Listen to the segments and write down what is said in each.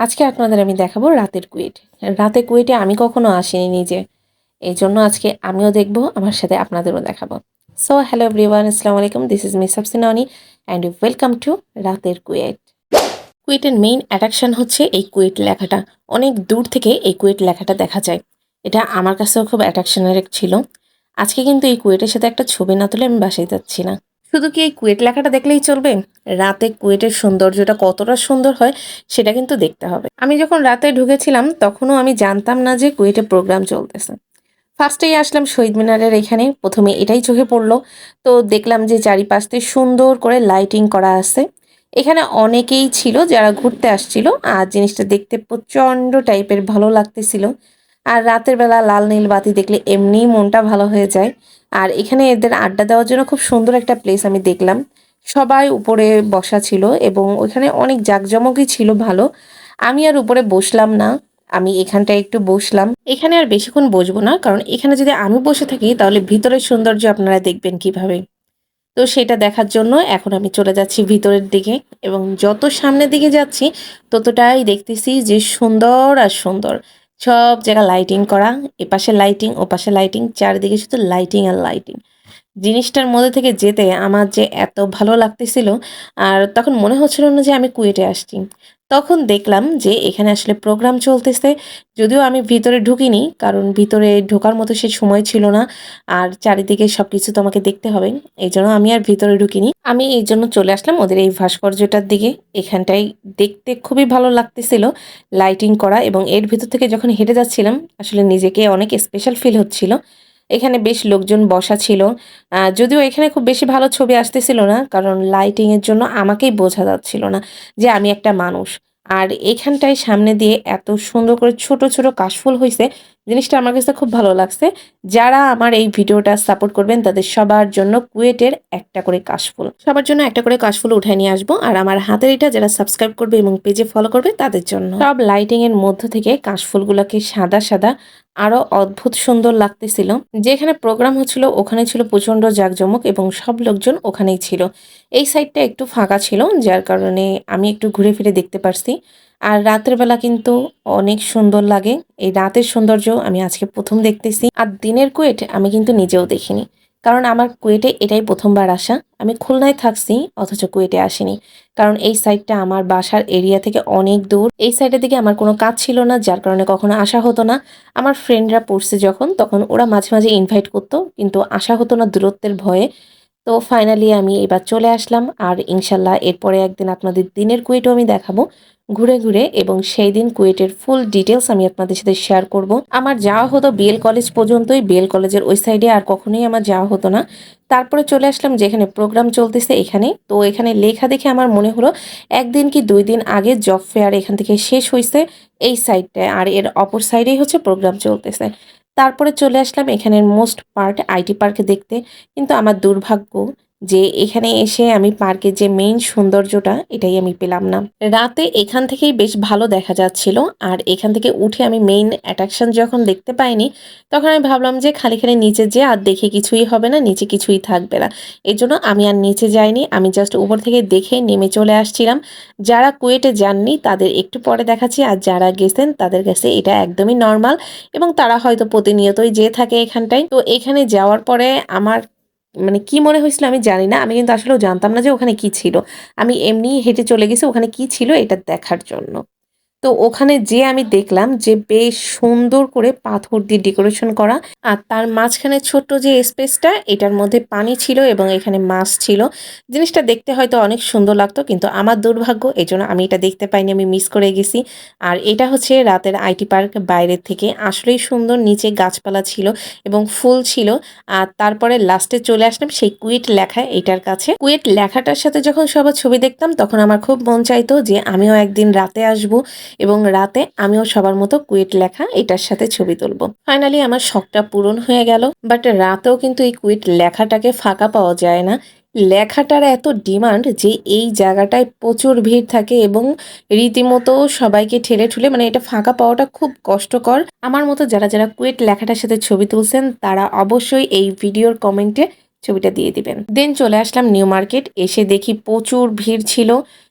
আজকে আপনাদের আমি দেখাবো রাতের কুয়েট রাতে কুয়েটে আমি কখনো আসিনি নিজে। এই জন্য আজকে আমিও দেখব, আমার সাথে আপনাদেরও দেখাবো। সো হ্যালো এভরিওয়ান আসসালামু আলাইকুম দিস ইজ মিস সাবসিনানি অ্যান্ড ওয়েলকাম টু রাতের কুয়েট কুয়েটের মেইন অ্যাট্রাকশন হচ্ছে এই কুয়েট লেখাটা। অনেক দূর থেকে এই কুয়েট লেখাটা দেখা যায়। এটা আমার কাছেও খুব অ্যাট্রাকশনের ছিল। আজকে কিন্তু এই কুয়েটের সাথে একটা ছবি না তুলে আমি বাসায় যাচ্ছি না। শুধু কি এই কুয়েট লেখাটা দেখলেই চলবে? রাতে কুয়েটের সৌন্দর্যটা কতটা সুন্দর হয়, সেটা কিন্তু দেখতে হবে। আমি যখন রাতে ঢুকেছিলাম, তখনও আমি জানতাম না যে কুয়েটে প্রোগ্রাম চলতেছে। ফার্স্টেই আসলাম শহীদ মিনারের এখানে, প্রথমে এটাই চোখে পড়ল। তো দেখলাম যে চারিপাশে সুন্দর করে লাইটিং করা আছে। এখানে অনেকেই ছিল যারা ঘুরতে আসছিল, আর জিনিসটা দেখতে প্রচণ্ড টাইপের ভালো লাগতেছিল। আর রাতের বেলা লাল নীল বাতি দেখলে এমনিই মনটা ভালো হয়ে যায়। আর এখানে এদের আড্ডা দেওয়ার জন্য খুব সুন্দর একটা প্লেস আমি দেখলাম। সবাই উপরে বসা ছিল এবং ওইখানে অনেক জাঁকজমকই ছিল ভালো। আমি আর উপরে বসলাম না, আমি এখানটায় একটু বসলাম। এখানে আর বেশিক্ষণ বসবো না, কারণ এখানে যদি আমি বসে থাকি তাহলে ভিতরের সৌন্দর্য আপনারা দেখবেন কীভাবে। তো সেটা দেখার জন্য এখন আমি চলে যাচ্ছি ভিতরের দিকে এবং যত সামনের দিকে যাচ্ছি ততটাই দেখতেছি যে সুন্দর আর সুন্দর। সব জায়গা লাইটিং করা, এপাশে লাইটিং ওপাশে লাইটিং চারিদিকে শুধু লাইটিং আর লাইটিং জিনিসটার মধ্যে থেকে যেতে আমার যে এত ভালো লাগতেছিল, আর তখন মনে হচ্ছিল না যে আমি কুয়েটে আসছি। তখন দেখলাম যে এখানে আসলে প্রোগ্রাম চলতেছে। যদিও আমি ভিতরে ঢুকিনি, কারণ ভিতরে ঢোকার মতো সে সময় ছিল না। আর চারিদিকে সব কিছু তো আমাকে দেখতে হবে। এই জন্য আমি আর ভিতরে ঢুকিনি। আমি এই জন্য চলে আসলাম ওদের এই ভাস্কর্যটার দিকে। এখানটাই দেখতে খুবই ভালো লাগতেছিল লাইটিং করা এবং এর ভিতর থেকে যখন হেঁটে যাচ্ছিলাম, আসলে নিজেকে অনেক স্পেশাল ফিল হচ্ছিল। এখানে বেশ লোকজন বসা ছিল। যদিও এখানে খুব বেশি ভালো ছবি আসতেছিল না, কারণ লাইটিংয়ের জন্য আমাকেই বোঝা যাচ্ছিল না যে আমি একটা মানুষ। আর এখানটায় সামনে দিয়ে এত সুন্দর করে ছোট ছোট কাশফুল হয়েছে জিনিসটা আমার কাছে খুব ভালো লাগছে। যারা আমার এই ভিডিওটা সাপোর্ট করবেন, তাদের সবার জন্য কুয়েটের একটা করে কাশফুল। সবার জন্য একটা করে কাশফুল উঠায় নিয়ে আসব। আর আমার হাতের এটা যারা সাবস্ক্রাইব করবে এবং পেজে ফলো করবে, তাদের জন্য। সব লাইটিং এর মধ্য থেকে কাশফুলগুলোকে সাদা সাদা, আরও অদ্ভুত সুন্দর লাগতেছিল। যেখানে প্রোগ্রাম হচ্ছিল ওখানে ছিল প্রচণ্ড জাঁকজমক এবং সব লোকজন ওখানেই ছিল। এই সাইডটা একটু ফাঁকা ছিল, যার কারণে আমি একটু ঘুরে ফিরে দেখতে পারছি। আর রাতের বেলা কিন্তু অনেক সুন্দর লাগে। এই রাতের সৌন্দর্য আমি আজকে প্রথম দেখতেছি আর দিনের কুয়েট আমি কিন্তু নিজেও দেখিনি। কারণ আমার কুয়েটে এটাই প্রথমবার আসা। আমি খুলনায় থাকছি, অথচ কুয়েটে আসিনি। কারণ এই সাইডটা আমার বাসার এরিয়া থেকে অনেক দূর। এই সাইডের দিকে আমার কোনো কাজ ছিল না, যার কারণে কখনো আসা হতো না। আমার ফ্রেন্ডরা পড়ছে যখন, তখন ওরা মাঝে মাঝে ইনভাইট করতো, কিন্তু আসা হতো না দূরত্বের ভয়ে। তো ফাইনালি আমি এবার চলে আসলাম। আর ইনশাল্লাহ এরপরে একদিন আপনাদের দিনের কুয়েটও আমি দেখাবো ঘুরে ঘুরে এবং সেই দিন কুয়েটের ফুল ডিটেলস আমি আপনাদের সাথে শেয়ার করব। আমার যাওয়া হতো বিএল কলেজ পর্যন্তই। বিএল কলেজের ওই সাইডে আর কখনোই আমার যাওয়া হতো না। তারপরে চলে আসলাম যেখানে প্রোগ্রাম চলতেছে এখানে। তো এখানে লেখা দেখে আমার মনে হলো, একদিন কি দুই দিন আগে জব ফেয়ার এখান থেকে শেষ হয়েছে এই সাইডটায় আর এর অপর সাইডেই হচ্ছে প্রোগ্রাম চলতেছে। তারপরে চলে আসলাম এখানের মোস্ট পার্ট আইটি পার্কে দেখতে। কিন্তু আমার দুর্ভাগ্য যে এখানে এসে আমি পার্কের যে মেইন সৌন্দর্যটা, এটাই আমি পেলাম না। রাতে এখান থেকেই বেশ ভালো দেখা যাচ্ছিল, আর এখান থেকে উঠে আমি মেইন অ্যাট্রাকশন যখন দেখতে পাইনি, তখন আমি ভাবলাম যে খালি খালি নিচে যে আর দেখে কিছুই হবে না, নিচে কিছুই থাকবে না। এই জন্য আমি আর নিচে যাইনি, আমি জাস্ট উপর থেকে দেখে নেমে চলে আসছিলাম। যারা কুয়েটে যাননি, তাদের একটু পরে দেখাচ্ছি, আর যারা গেছেন, তাদের কাছে এটা একদমই নর্মাল এবং তারা হয়তো প্রতিনিয়তই যেয়ে থাকে এখানটায়। তো এখানে যাওয়ার পরে আমার মানে কি মনে হয়েছিল আমি জানি না। আমি কিন্তু আসলেও জানতাম না যে ওখানে কি ছিল। আমি এমনি হেঁটে চলে গেছি, ওখানে কি ছিল এটা দেখার জন্য। তো ওখানে যে আমি দেখলাম যে বেশ সুন্দর করে পাথর দিয়ে ডেকোরেশন করা। আর তার মাঝখানে ছোট্ট যে স্পেসটা, এটার মধ্যে পানি ছিল এবং এখানে মাছ ছিল। জিনিসটা দেখতে হয়তো অনেক সুন্দর লাগতো, কিন্তু আমার দুর্ভাগ্য এই জন্য আমি এটা দেখতে পাইনি, আমি মিস করে গেছি। আর এটা হচ্ছে রাতের আইটি পার্ক বাইরের থেকে। আসলেই সুন্দর, নিচে গাছপালা ছিল এবং ফুল ছিল। আর তারপরে লাস্টে চলে আসলাম সেই কুয়েট লেখা, এটার কাছে। কুয়েট লেখাটার সাথে যখন সবার ছবি দেখতাম, তখন আমার খুব মন চাইতো যে আমিও একদিন রাতে আসব। এবং রাতে আমিও সবার মতো কুয়েট লেখা এটার সাথে ছবি তুলবো। ফাইনালি আমার শখটা পূরণ হয়ে গেল বাট রাতেও কিন্তু এই কুয়েট লেখাটাকে ফাঁকা পাওয়া যায় না। লেখাটার এত ডিমান্ড যে এই জায়গাটায় প্রচুর ভিড় থাকে এবং রীতিমতো সবাইকে ঠেলে ঠুলে মানে এটা ফাঁকা পাওয়াটা খুব কষ্টকর। আমার মতো যারা যারা কুয়েট লেখাটার সাথে ছবি তুলছেন, তারা অবশ্যই এই ভিডিওর কমেন্টে ছবিটা দিয়ে দিবেন। দেন চলে আসলাম নিউ মার্কেট, এসে দেখি প্রচুর ভিড় ছিল।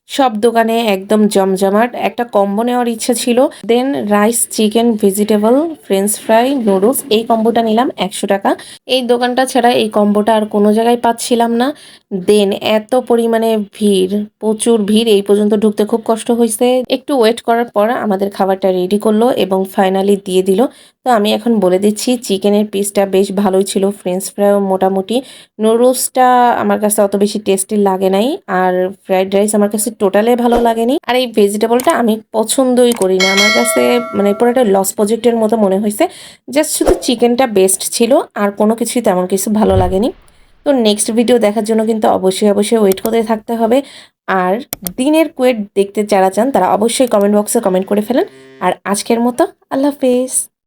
সব দোকানে একদম জমজমাট। একটা কম্বো নেওয়ার ইচ্ছা ছিল। Then rice chicken vegetable french fry noodles এই কম্বোটা নিলাম একশো টাকা। এই দোকানটা ছাড়া এই কম্বোটা আর কোনো জায়গায় পাচ্ছিলাম না। দেন এত পরিমাণে ভিড়, প্রচুর ভিড়, এই পর্যন্ত ঢুকতে খুব কষ্ট হয়েছে। একটু ওয়েট করার পর আমাদের খাবারটা রেডি করল এবং ফাইনালি দিয়ে দিল। তো আমি এখন বলে দিচ্ছি চিকেনের পিসটা বেশ ভালোই ছিল ফ্রেঞ্চ ফ্রাইও মোটামুটি। নুডলসটা আমার কাছে অত বেশি টেস্টি লাগে নাই। আর ফ্রাইড রাইস আমার কাছে টোটালে ভালো লাগেনি। আর এই ভেজিটেবলটা আমি পছন্দই করি না আমার কাছে মানে পুরো একটা লস প্রজেক্টের মতো মনে হয়েছে। জাস্ট শুধু চিকেনটা বেস্ট ছিল, আর কোনো কিছুই তেমন কিছু ভালো লাগেনি। তো নেক্সট ভিডিও দেখার জন্য কিন্তু অবশ্যই অবশ্যই ওয়েট করতে থাকতে হবে। আর দিনের কুয়েট দেখতে যারা চান, তারা অবশ্যই কমেন্ট বক্সে কমেন্ট করে ফেলেন। আর আজকের মতো, আল্লাহ হাফেজ।